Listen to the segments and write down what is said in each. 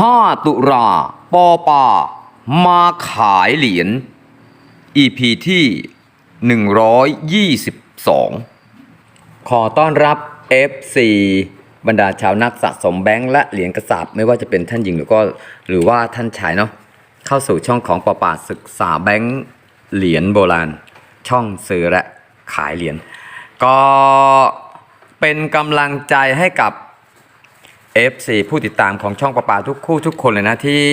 5ตุลาปอปามาขายเหรียญ EP ที่ 122 ขอต้อนรับ FC บรรดาชาวนักสะสมแบงค์และเหรียญกระสาบไม่ว่าจะเป็นท่านหญิงหรือก็หรือว่าท่านชายเนาะเข้าสู่ช่องของปอปาศึกษาแบงค์เหรียญโบราณ ช่องซื้อและขายเหรียญก็เป็นกำลังใจให้กับ FC ผู้ติดตามของช่องประปาทุกคู่ทุกคนเลยนะที่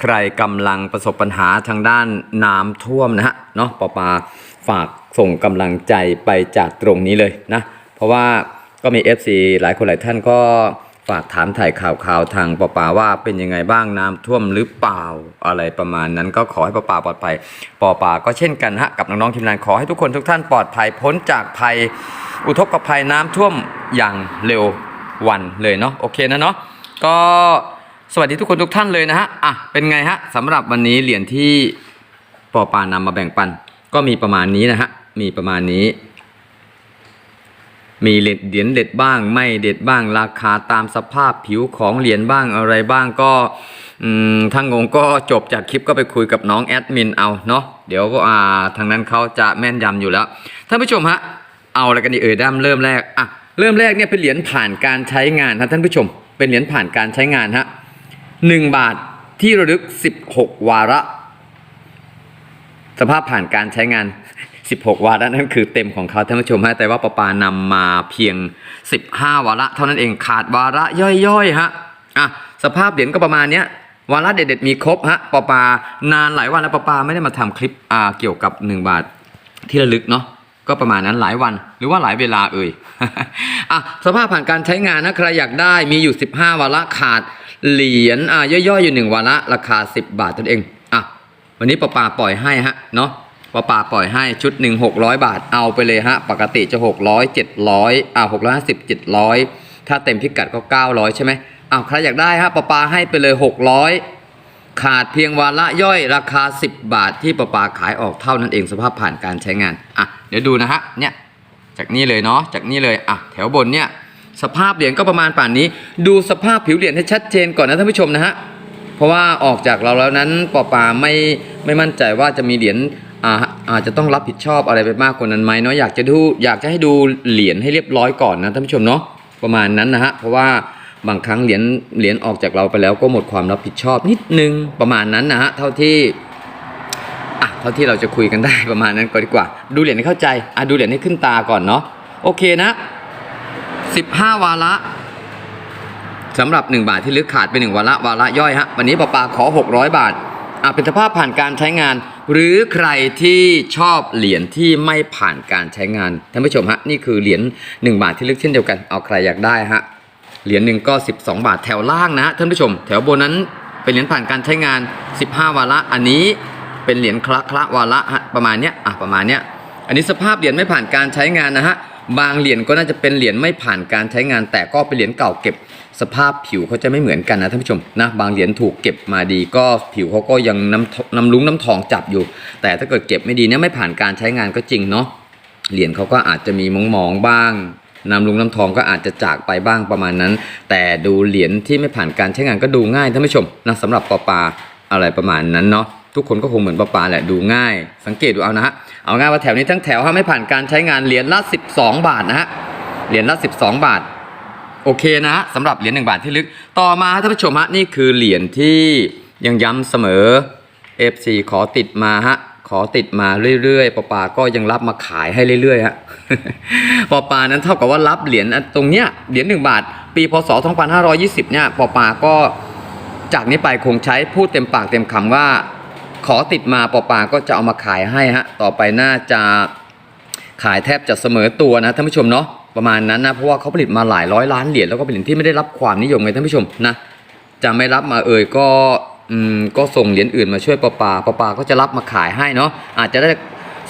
ใครกำลังประสบปัญหาทางด้านน้ำท่วมนะฮะเนาะประปาฝากส่งกำลังใจไปจากตรงนี้เลยนะ เพราะว่าก็มี FC หลายคนหลายท่านก็ฝากถามถ่ายข่าวข่าวทางประปาว่าเป็นยังไงบ้างน้ำท่วมหรือเปล่าอะไรประมาณนั้นก็ขอให้ประปาปลอดภัยปอปาก็เช่นกันฮะกับน้องๆทีมงานขอให้ทุกคนทุกท่านปลอดภัยพ้นจากภัยอุทกภัยน้ำท่วมอย่างเร็ว วันเลยเนาะโอเคนะเนาะก็สวัสดีทุกคนทุกท่านเลยนะฮะอะเป็นไงฮะสำหรับวันนี้เหรียญที่ปอปานำมาแบ่งปัน ก็มีประมาณนี้นะฮะมีประมาณนี้ มีเหรียญเด็ดบ้าง ไม่เด็ดบ้างราคาตามสภาพผิวของเหรียญบ้างอะไรบ้างก็อืมถ้างงก็จบจากคลิปก็ไปคุยกับน้องแอดมินเอาเนาะเดี๋ยวก็อ่าทางนั้นเขาจะแม่นยำอยู่แล้วท่านผู้ชมฮะเอาอะไรกันดีเอ่ยด้ามเริ่มแรกอะ เริ่มแรกเนี่ยเป็นเหรียญผ่านการใช้งานนะท่านผู้ชม เป็นเหรียญผ่านการใช้งานฮะหนึ่งบาทที่ระลึก 16 วาระ สภาพผ่านการใช้งาน 16 วาระนั่นคือเต็มของเขาท่านผู้ชมฮะแต่ว่าปปานำมาเพียง 15 วาระ เท่านั้นเองขาดวาระย่อยๆฮะอะสภาพเหรียญก็ประมาณเนี้ยวาระเด็ดๆมีครบฮะปปานานหลายวันแล้วปปาไม่ได้มาทำคลิปอ่าเกี่ยวกับ 1 บาทที่ระลึกเนาะ ก็ประมาณนั้นหลายวันหรือว่าหลายเวลาเอ่ยอะสภาพผ่านการใช้งานนะใครอยากได้มีอยู่ 15 วาระขาดเหรียญอ่าย่อยๆ อยู่ 1 วาระราคา 10 บาทเท่านั้นเองอะวันนี้ปอปาปล่อยให้ฮะเนาะปอปาปล่อยให้ชุดหนึ่งหกร้อยบาทเอาไปเลยฮะปกติจะหกร้อยเจ็ดร้อยอ่าหกร้อยห้าสิบเจ็ดร้อยถ้าเต็มพิกัดก็เก้าร้อยใช่ไหมอ้าวใครอยากได้ฮะปอปาให้ไปเลยหกร้อย ขาดเพียงวาระย่อยราคา 10 บาทที่ปอปาขายออกเท่านั้นเองสภาพผ่านการใช้งาน อะ เดี๋ยวดูนะฮะ เนี่ย จากนี่เลยเนาะ จากนี่เลย อะ แถวบนเนี่ย สภาพเหรียญก็ประมาณป่านนี้ ดูสภาพผิวเหรียญให้ชัดเจนก่อนนะท่านผู้ชมนะฮะ เพราะว่าออกจากเราแล้วนั้นปอปาไม่ไม่มั่นใจว่าจะมีเหรียญอ่าอาจจะต้องรับผิดชอบอะไรไปมากกว่านั้นไหมเนาะอยากจะดูอยากจะให้ดูเหรียญให้เรียบร้อยก่อนนะท่านผู้ชมเนาะประมาณนั้นนะฮะเพราะว่า บางครั้งเหรียญเหรียญออกจากเราไปแล้วก็หมดความรับผิดชอบนิดนึงประมาณนั้นนะฮะเท่าที่อะเท่าที่เราจะคุยกันได้ประมาณนั้นก็ดีกว่า ดูเหรียญให้เข้าใจอะดูเหรียญให้ขึ้นตาก่อนเนาะโอเคนะ 15 วาระสำหรับ 1 บาทที่ลึกขาดไป 1 วาระวาระย่อยฮะวันนี้ปอปาขอ 600 บาทอะเป็นสภาพผ่านการใช้งาน หรือใครที่ชอบเหรียญที่ไม่ผ่านการใช้งานท่านผู้ชมฮะนี่คือเหรียญ1บาทที่ลึกเช่นเดียวกันเอาใครอยากได้ฮะ เหรียญหนึ่งก็ 12 บาทแถวล่างนะท่านผู้ชม แถวบนนั้นเป็นเหรียญผ่านการใช้งาน 15 วาระอันนี้เป็นเหรียญคละคละวาระฮะประมาณเนี้ยอะประมาณเนี้ยอันนี้สภาพเหรียญไม่ผ่านการใช้งานนะฮะบางเหรียญก็น่าจะเป็นเหรียญไม่ผ่านการใช้งาน แต่ก็เป็นเหรียญเก่าเก็บ สภาพผิวเขาจะไม่เหมือนกันนะท่านผู้ชมนะบางเหรียญถูกเก็บมาดีก็ผิวเขาก็ยังน้ำน้ำลุ้งน้ำทองจับอยู่ แต่ถ้าเกิดเก็บไม่ดีเนี่ยไม่ผ่านการใช้งานก็จริงเนาะเหรียญเขาก็อาจจะมีมองๆบ้าง น้ำลุงน้ำทองก็อาจจะจากไปบ้างประมาณนั้น แต่ดูเหรียญที่ไม่ผ่านการใช้งานก็ดูง่ายท่านผู้ชมนะสำหรับปอปาอะไรประมาณนั้นเนาะทุกคนก็คงเหมือนปลาปลาแหละดูง่าย สังเกตดูเอานะฮะเอาง่ายว่าแถวนี้ทั้งแถวถ้าไม่ผ่านการใช้งานเหรียญละ12 บาทนะฮะเหรียญละ 12 บาท โอเคนะฮะสำหรับเหรียญ1บาทที่ลึก ต่อมาท่านผู้ชมฮะนี่คือเหรียญที่ยังย้ำเสมอ FC ขอติดมาฮะ ขอติดมาเรื่อยๆปอปาก็ยังรับมาขายให้เรื่อยๆฮะปอปานั้นเท่ากับว่ารับเหรียญตรงเนี้ยเหรียญ1บาท ปีพศ 2520 เนี่ยปอปาก็จากนี้ไปคงใช้พูดเต็มปากเต็มคำว่า ขอติดมาปอปาก็จะเอามาขายให้ฮะต่อไปน่าจะขายแทบจะเสมอตัวนะท่านผู้ชมเนาะประมาณนั้นนะเพราะว่าเขาผลิตมาหลายร้อยล้านเหรียญแล้วก็เป็นเหรียญที่ไม่ได้รับความนิยมไงท่านผู้ชมนะจะไม่รับมาเอ่ยก็ ก็ส่งเหรียญอื่นมาช่วยปอปาปอปาก็จะรับมาขายให้เนาะอาจจะได้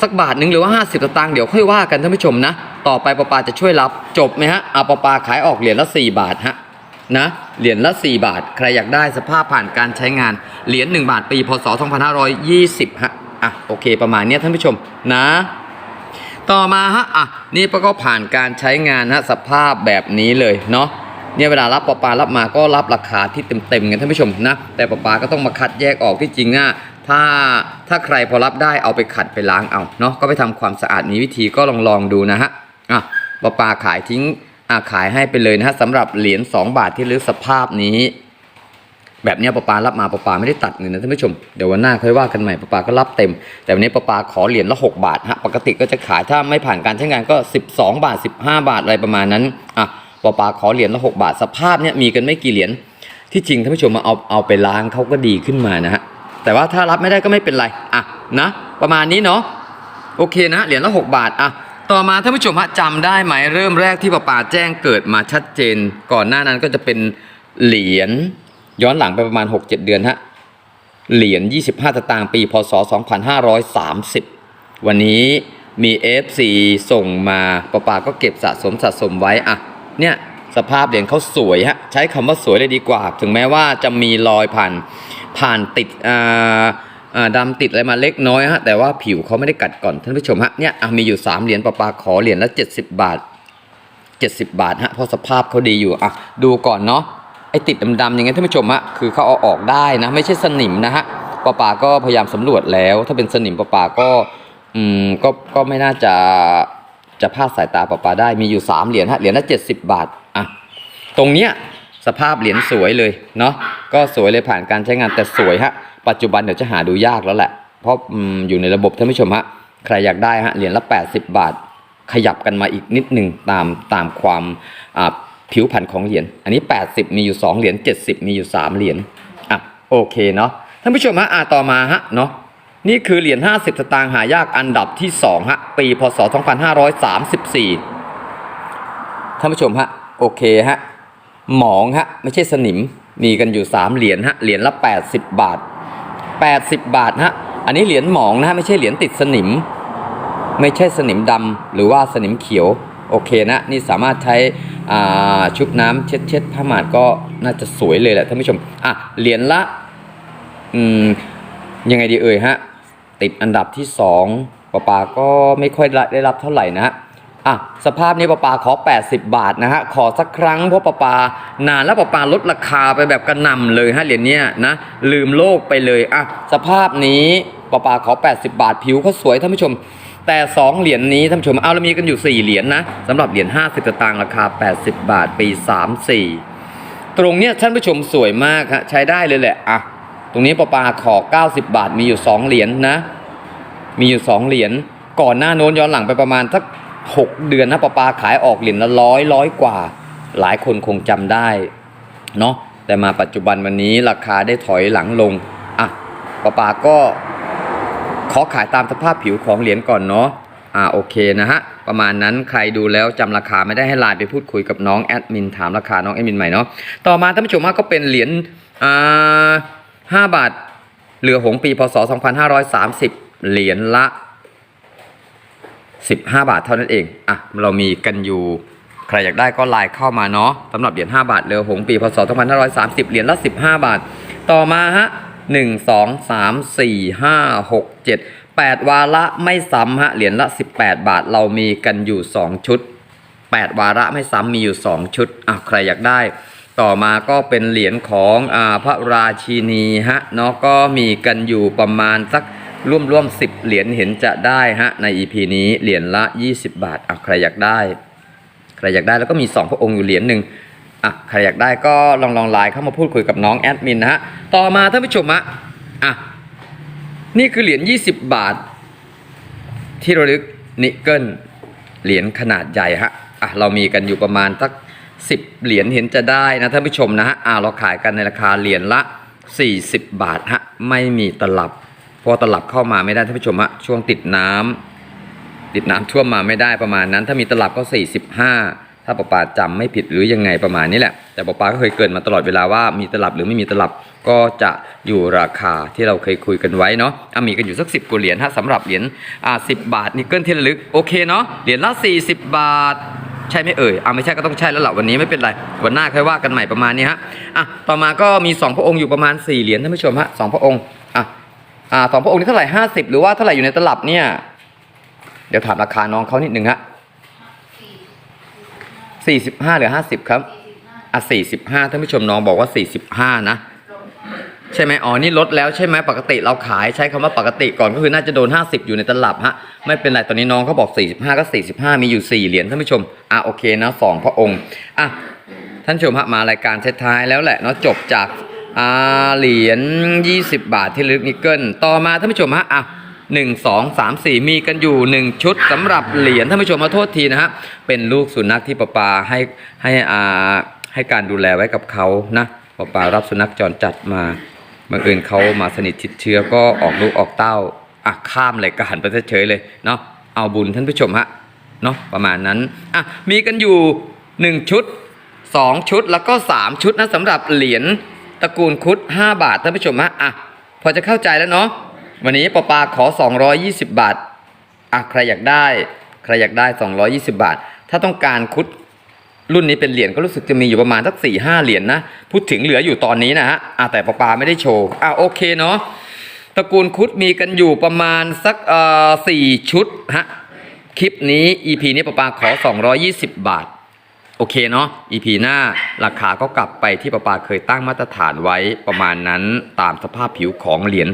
สักบาทหนึ่งหรือว่า 50สตางค์เดี๋ยวค่อยว่ากันท่านผู้ชมนะ ต่อไปปอปาจะช่วยรับจบไหมฮะเอาปอปาขายออกเหรียญละ 4 บาทฮะนะเหรียญละ 4 บาท ใครอยากได้สภาพผ่านการใช้งานเหรียญ1บาทปีพศ 2520ฮะอะโอเคประมาณเนี้ยท่านผู้ชมนะ ต่อมาฮะอะนี่ก็ผ่านการใช้งานฮะสภาพแบบนี้เลยเนาะ เนี่ยเวลารับปลาปลารับมาก็รับราคาที่เต็มๆกันท่านผู้ชมนะ แต่ปลาปลาก็ต้องมาคัดแยกออกที่จริงอะถ้าถ้าใครพอรับได้เอาไปขัดไปล้างเอาเนาะก็ไปทำความสะอาดมีวิธีก็ลองลองดูนะฮะอะปลาปลาขายทิ้งอะขายให้ไปเลยนะฮะสำหรับเหรียญ2บาทที่ลึกสภาพนี้ แบบเนี้ยปะปลารับมาปะปลาไม่ได้ตัดเงินนะท่านผู้ชมเดี๋ยววันหน้าค่อยว่ากันใหม่ปะปลาก็รับเต็ม แต่วันนี้ปะปลาขอเหรียญละ6บาทฮะปกติก็จะขายถ้าไม่ผ่านการใช้งานก็ 12 บาท 15 บาทอะไรประมาณนั้นอะ ปะปาขอเหรียญละ6บาท สภาพเนี้ยมีกันไม่กี่เหรียญที่จริงท่านผู้ชมมาเอาเอาไปล้างเขาก็ดีขึ้นมานะฮะแต่ว่าถ้ารับไม่ได้ก็ไม่เป็นไรอะนะประมาณนี้เนาะโอเคนะเหรียญละ6บาทอะต่อมาท่านผู้ชมฮะจำได้ไหมเริ่มแรกที่ปะปาแจ้งเกิดมาชัดเจน ก่อนหน้านั้นก็จะเป็นเหรียญย้อนหลังไปประมาณ 6-7 เดือนฮะเหรียญ 25ตางค์ปี พศ 2530 วันนี้มี FC ส่งมาปะปาก็เก็บสะสมสะสมไว้อะ เนี่ยสภาพเหรียญเขาสวยฮะใช้คำว่าสวยเลยดีกว่า ถึงแม้ว่าจะมีรอยผ่านผ่านติดอ่าดำติดอะไรมาเล็กน้อยฮะแต่ว่าผิวเขาไม่ได้กัดก่อนท่านผู้ชมฮะเนี่ยมีอยู่ 3 เหรียญปะปลาขอเหรียญละ 70 บาท 70 บาทฮะเพราะสภาพเขาดีอยู่อะดูก่อนเนาะไอติดดำๆอย่างเงี้ยท่านผู้ชมฮะคือเขาเอาออกได้นะไม่ใช่สนิมนะฮะปะปลาก็พยายามสำรวจแล้ว ถ้าเป็นสนิมปะปลาก็อืมก็ก็ไม่น่าจะ จะพลาดสายตาปะปาได้มีอยู่ 3 เหรียญฮะเหรียญละ70 บาทอะตรงเนี้ยสภาพเหรียญสวยเลยเนาะก็สวยเลยผ่านการใช้งานแต่สวยฮะปัจจุบันเดี๋ยวจะหาดูยากแล้วแหละ เพราะออยู่ในระบบท่านผู้ชมฮะใครอยากได้ฮะเหรียญละ 80 บาท ขยับกันมาอีกนิดหนึ่งตามตามความผิวพันธุ์ของเหรียญอันนี้ 80 มีอยู่ 2 เหรียญ70 มีอยู่ 3 เหรียญอะโอเคเนาะท่านผู้ชมฮะอ่าต่อมาฮะเนาะ นี่คือเหรียญ 50 สตางค์หายากอันดับที่2ฮะปีพศ 2534ท่านผู้ชมฮะโอเคฮะหมองฮะไม่ใช่สนิมมีกันอยู่ 3 เหรียญฮะเหรียญละ 80 บาท 80 บาทฮะอันนี้เหรียญหมองนะฮะไม่ใช่เหรียญติดสนิม ไม่ใช่สนิมดำหรือว่าสนิมเขียวโอเคนะนี่สามารถใช้ชุบน้ำเช็ดเช็ดผ้าหมาดก็น่าจะสวยเลยแหละท่านผู้ชมอะเหรียญละอืมยังไงดีเอ่ยฮะ ติดอันดับที่สองปาปาก็ไม่ค่อยได้รับเท่าไหร่นะฮะอะสภาพนี้ปาปาขอ 80 บาทนะฮะขอสักครั้งเพราะปาปานานแล้วปาปาลดราคาไปแบบกระหน่ำเลยฮะเหรียญเนี้ยนะลืมโลกไปเลยอะสภาพนี้ปาปาขอ 80 บาทผิวเขาสวยท่านผู้ชม แต่ 2 เหรียญนี้ท่านผู้ชมเอาเรามีกันอยู่ 4 เหรียญนะสำหรับเหรียญ50สตางค์ราคา 80 บาทปี 34 ตรงเนี้ยท่านผู้ชมสวยมากฮะใช้ได้เลยแหละอะ รงนี้ปอปาขอ 90 บาทมีอยู่ 2 เหรียญนะ มีอยู่ 2 เหรียญก่อนหน้าโน้นย้อนหลังไปประมาณสัก 6 เดือนนะปอปาขายออกเหรียญละร้อยร้อยกว่า หลายคนคงจำได้เนาะแต่มาปัจจุบันวันนี้ราคาได้ถอยหลังลงอะปอปาก็ขอขายตามสภาพผิวของเหรียญก่อนเนาะอ่าโอเคนะฮะ ประมาณนั้นใครดูแล้วจำราคาไม่ได้ให้ไลน์ไปพูดคุยกับน้องแอดมินถามราคาน้องแอดมินใหม่เนาะต่อมาท่านผู้ชมว่าก็เป็นเหรียญอ่า ห้าบาทเรือหงปีพศ 2530 เหรียญละ 15 บาทเท่านั้นเอง อะ เรามีกันอยู่ ใครอยากได้ก็ไลน์เข้ามาเนาะสำหรับเหรียญ5บาทเรือหงปีพศ 2530 เหรียญละ 15 บาท ต่อมาฮะ 1 2 3 4 5 6 7 8 วาระไม่ซ้ำฮะ เหรียญละ 18 บาท เรามีกันอยู่ 2 ชุด 8 วาระไม่ซ้ำมีอยู่ 2 ชุด อะ ใครอยากได้ ต่อมาก็เป็นเหรียญของอพระราชินีฮะเนาะก็มีกันอยู่ประมาณสักร่วมร่วมสิบเหรียญเห็นจะได้ฮะใน EP นี้เหรียญละ 20 บาทอะใครอยากได้ใครอยากได้แล้วก็มี 2 พระองค์อยู่เหรียญหนึ่งอะใครอยากได้ก็ลองลองไลน์เข้ามาพูดคุยกับน้องแอดมินนะฮะต่อมาท่านผู้ชมฮะอะนี่คือเหรียญ 20 บาท ที่ระลึกนิกเกิลเหรียญขนาดใหญ่ฮะอะเรามีกันอยู่ประมาณสัก 10 เหรียญเห็นจะได้นะท่านผู้ชมนะฮะอะเราขายกันในราคาเหรียญละ 40 บาทฮะไม่มีตลับ พอตลับเข้ามาไม่ได้ท่านผู้ชมฮะช่วงติดน้ำติดน้ำท่วมมาไม่ได้ประมาณนั้น ถ้ามีตลับก็ 45 ถ้าปาปาจำไม่ผิดหรือยังไงประมาณนี้แหละ แต่ปาปาก็เคยเกินมาตลอดเวลาว่ามีตลับหรือไม่มีตลับก็จะอยู่ราคาที่เราเคยคุยกันไว้เนาะอะมีกันอยู่สัก10กว่าเหรียญฮะสำหรับเหรียญอ่า10บาทนิกเกิลที่ระลึกโอเคเนาะเหรียญละ40 บาท ใช่ไหมเอ่ยเอะไม่ใช่ก็ต้องใช่แล้วแหละวันนี้ไม่เป็นไรวันหน้าค่อยว่ากันใหม่ประมาณนี้ฮะอะต่อมาก็มีสองพระองค์อยู่ประมาณ 4 เหรียญท่านผู้ชมฮะสองพระองค์อะอ่าสองพระองค์นี้เท่าไหร่ห้าสิบหรือว่าเท่าไหร่อยู่ในตลับเนี่ย เดี๋ยวถามราคาน้องเขานิดหนึ่งฮะสี่สิบห้าหรือห้าสิบครับอะสี่สิบห้าท่านผู้ชมน้องบอกว่าสี่สิบห้านะใช่ไหมอ๋อนี่ลดแล้วใช่ไหมปกติเราขายใช้คำว่าปกติก่อนก็คือน่าจะโดน50อยู่ในตลับฮะ ไม่เป็นไรตอนนี้น้องเขาบอก 45 ก็ 45 มีอยู่ 4 เหรียญท่านผู้ชม อะโอเคนะสองพระองค์อะท่านผู้ชมฮะมารายการเท้ายแล้วแหละเนาะจบจากอ่าเหรียญ 20 บาทที่ลึกนิกเกิลต่อมาท่านผู้ชมฮะอะหนึ่งสองสามสี่มีกันอยู่หนึ่งชุดสำหรับเหรียญท่านผู้ชมมาโทษทีนะฮะเป็นลูกสุนัขที่ประปาให้ให้อ่าให้การดูแลไว้กับเขานะประปารับสุนัขจรจัดมาบังเอิญเขามาสนิทชิดเชื้อก็ออกลูกออกเต้า อะข้ามรายการไปเฉยเลยเนาะเอาบุญท่านผู้ชมฮะเนาะประมาณนั้นอะมีกันอยู่หนึ่งชุดสองชุดแล้วก็สามชุดนะสำหรับเหรียญตระกูลคุด 5 บาทท่านผู้ชมฮะอะพอจะเข้าใจแล้วเนาะวันนี้ปอปาขอ 220 บาทอะใครอยากได้ ใครอยากได้ 220 บาท ถ้าต้องการคุดรุ่นนี้เป็นเหรียญก็รู้สึกจะมีอยู่ประมาณสัก4ี่ห้าเหรียญนะ พูดถึงเหลืออยู่ตอนนี้นะฮะอะแต่ปอปาไม่ได้โชว์อะโอเคเนาะ ตระกูลคุดมีกันอยู่ประมาณสักอ่อสี่ชุดฮะคลิปนี้ EP นี้ปอปาขอ 220 บาท โอเคเนาะ EP หน้าราคาก็กลับไปที่ประปาเคยตั้งมาตรฐานไว้ประมาณนั้นตามสภาพผิวของเหรียญ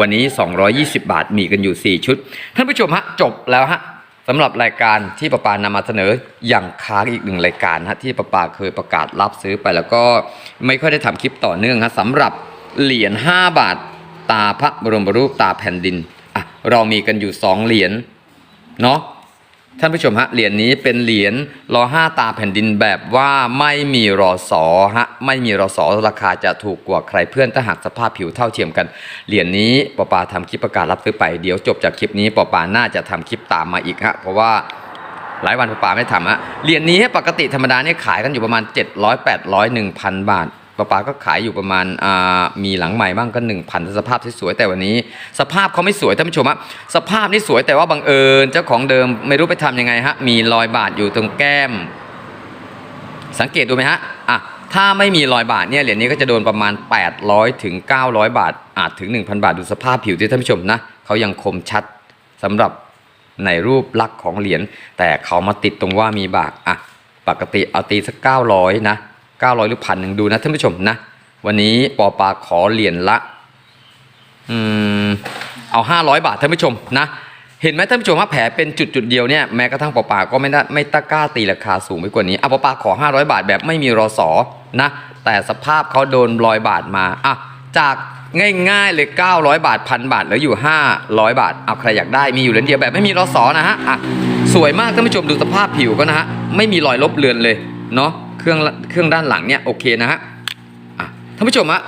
วันนี้ 220 บาทมีกันอยู่ 4 ชุด ท่านผู้ชมฮะจบแล้วฮะสำหรับรายการที่ประปานำมาเสนออย่างค้างอีกหนึ่งรายการฮะที่ประปาเคยประกาศรับซื้อไปแล้วก็ไม่ค่อยได้ทำคลิปต่อเนื่องฮะสำหรับเหรียญ5บาท ตาพระบรมรูปตาแผ่นดินอะเรามีกันอยู่2เหรียญเนาะท่านผู้ชมฮะเหรียญนี้เป็นเหรียญรอห้าตาแผ่นดินแบบว่าไม่มีรอสอฮะไม่มีรอสอราคาจะถูกกว่าใครเพื่อนถ้าหากสภาพผิวเท่าเทียมกันเหรียญนี้ปอปาทำคลิปประกาศรับซื้อไปเดี๋ยวจบจากคลิปนี้ปอปาน่าจะทำคลิปตามมาอีกฮะเพราะว่าหลายวันปอปาไม่ทำฮะเหรียญนี้ปกติธรรมดาเนี่ยขายกันอยู่ประมาณ 700 800 1,000 บาท ปอปาก็ขายอยู่ประมาณมีหลังใหม่บ้างก็1,000สภาพสวยแต่วันนี้ สภาพเขาไม่สวยท่านผู้ชมฮะสภาพนี่สวยแต่ว่าบังเอิญเจ้าของเดิมไม่รู้ไปทำยังไงฮะมีรอยบาดอยู่ตรงแก้ม สังเกตดูไหมฮะอะถ้าไม่มีรอยบาดเนี่ยเหรียญนี้ก็จะโดนประมาณ 800ถึง900 บาท อาจถึง 1,000 บาทดูสภาพผิวที่ท่านผู้ชมนะเขายังคมชัดสำหรับในรูปลักษณ์ของเหรียญแต่เขามาติดตรงว่ามีบากอะปกติเอาตีสัก900นะ 900 หรือพันหนึ่งดูนะท่านผู้ชมนะ วันนี้ปอปาขอเหรียญละอืมเอา 500 บาทท่านผู้ชมนะ เห็นไหมท่านผู้ชมว่าแผลเป็นจุดจุดเดียวเนี่ยแม้กระทั่งปอปาก็ไม่ได้ไม่ตะกล้าตีราคาสูงไปกว่านี้อะปอปาขอ 500 บาทแบบไม่มีรอสอนะ แต่สภาพเขาโดนรอยบาทมาอะจากง่ายๆเลย 900 บาทพันบาทเหลืออยู่ 500 บาทเอาใครอยากได้มีอยู่เหรียญเดียวแบบไม่มีรอสอนะฮะอะสวยมากท่านผู้ชมดูสภาพผิวก็นะฮะไม่มีรอยลบเลือนเลยเนาะ เครื่องเครื่องด้านหลังเนี่ยโอเคนะฮะท่านผู้ชมฮะ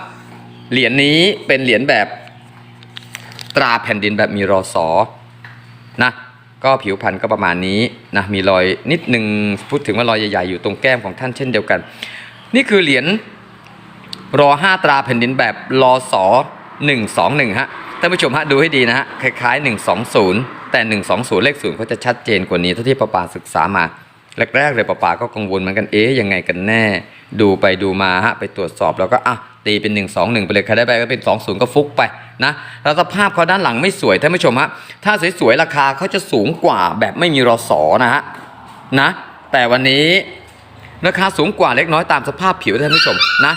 เหรียญนี้เป็นเหรียญแบบตราแผ่นดินแบบมีรอสอนะก็ผิวพรรณก็ประมาณนี้นะมีรอยนิดหนึ่งพูดถึงว่ารอยใหญ่ๆอยู่ตรงแก้มของท่านเช่นเดียวกัน นี่คือเหรียญรอห้าตราแผ่นดินแบบรอสอหนึ่งสองหนึ่งฮะท่านผู้ชมฮะดูให้ดีนะฮะคล้ายๆหนึ่งสองศูนย์แต่หนึ่งสองศูนย์เลขศูนย์เขาจะชัดเจนกว่านี้เท่าที่ประปาศึกษามา แรกๆเลยป้าป๋าก็กังวลเหมือนกันเอ๊ยยังไงกันแน่ ดูไปดูมาฮะไปตรวจสอบแล้วก็อะตีเป็น 1 2 1 ไปเลยใครได้ไปก็เป็น 2 0 ก็ฟุกไปนะแล้วสภาพเขาด้านหลังไม่สวยท่านผู้ชมฮะถ้าสวยๆราคาเขาจะสูงกว่าแบบไม่มีรอสอนะฮะนะแต่วันนี้ราคาสูงกว่าเล็กน้อยตามสภาพผิวท่านผู้ชมนะ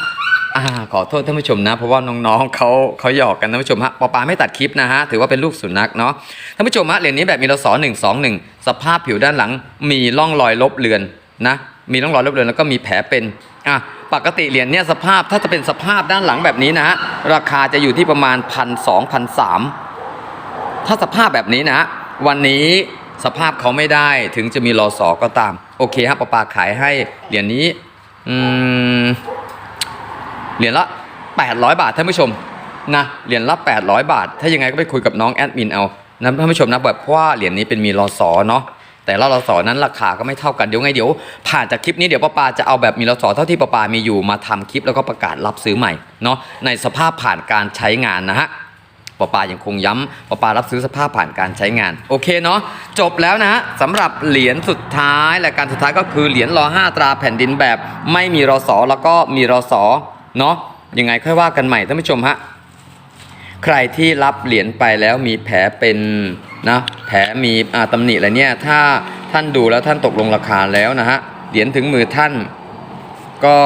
อ่าขอโทษท่านผู้ชมนะ เพราะว่าน้องๆเขาเขาหยอกกันท่านผู้ชมฮะปอปาไม่ตัดคลิปนะฮะถือว่าเป็นลูกสุนัขเนาะท่านผู้ชมฮะเหรียญนี้แบบมีรอสอหนึ่งสองหนึ่งสภาพผิวด้านหลังมีร่องรอยลบเลือนนะมีร่องรอยลบเลือนแล้วก็มีแผลเป็นอะปกติเหรียญเนี่ยสภาพถ้าจะเป็นสภาพด้านหลังแบบนี้นะฮะราคาจะอยู่ที่ประมาณพันสองพันสามถ้าสภาพแบบนี้นะฮะวันนี้สภาพเขาไม่ได้ถึงจะมีรอสอก็ตาม โอเคฮะปาปาขายให้เหรียญนี้ อืม เหรียญละ 800 บาทท่านผู้ชมนะเหรียญละ 800 บาท ถ้ายังไงก็ไปคุยกับน้องแอดมินเอานะท่านผู้ชมนะแบบเพราะว่าเหรียญนี้เป็นมีรอสอเนาะแต่ละรอสอนั้นราคาก็ไม่เท่ากันเดี๋ยวไงเดี๋ยวผ่านจากคลิปนี้เดี๋ยวป้าปาจะเอาแบบมีรอสอเท่าที่ป้าปามีอยู่มาทำคลิปแล้วก็ประกาศรับซื้อใหม่เนาะในสภาพผ่านการใช้งานนะฮะปอปายังคงย้ำปอปารับซื้อสภาพผ่านการใช้งาน โอเคเนาะจบแล้วนะฮะสำหรับเหรียญสุดท้ายและการสุดท้ายก็คือเหรียญรอห้าตราแผ่นดินแบบ ไม่มีรอสอแล้วก็มีรอสอ เนาะยังไงค่อยว่ากันใหม่ท่านผู้ชมฮะใครที่รับเหรียญไปแล้วมีแผลเป็นนะแผลมีอ่าตำหนิอะไรเนี่ยถ้าท่านดูแล้วท่านตกลงราคาแล้วนะฮะเหรียญถึงมือท่าน ก็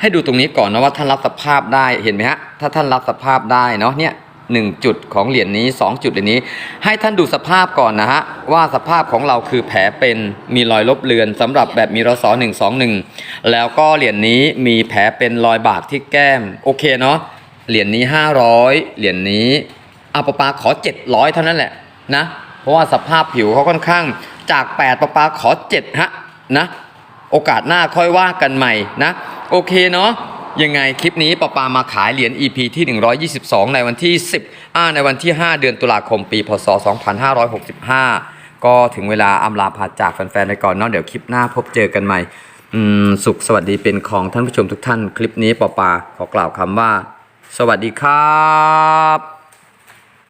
ให้ดูตรงนี้ก่อนนะว่าท่านรับสภาพได้เห็นไหมฮะถ้าท่านรับสภาพได้เนาะเนี่ย หนึ่งจุดของเหรียญนี้สองจุดเหรียญนี้ ให้ท่านดูสภาพก่อนนะฮะ ว่าสภาพของเราคือแผลเป็นมีรอยลบเลือนสำหรับแบบมีรสหนึ่งสองหนึ่งแล้วก็เหรียญนี้มีแผลเป็นรอยบากที่แก้ม โอเคเนาะเหรียญนี้ 500 เหรียญนี้อาปปาขอ 700 เท่านั้นแหละนะ เพราะว่าสภาพผิวเขาค่อนข้างจาก 8ปปาขอ 7 ฮะนะ โอกาสหน้าค่อยว่ากันใหม่นะ โอเคเนาะ ยังไงคลิปนี้ปอปามาขายเหรียญ EP ที่ 122 ในวันที่ 10อ่าในวันที่ 5 เดือนตุลาคมปี พศ 2565 ก็ถึงเวลาอำลาพาจากแฟนๆไปก่อนเนาะเดี๋ยวคลิปหน้าพบเจอกันใหม่สุขสวัสดีเป็นของท่านผู้ชมทุกท่าน คลิปนี้ปอปาขอกล่าวคำว่า สวัสดีครับ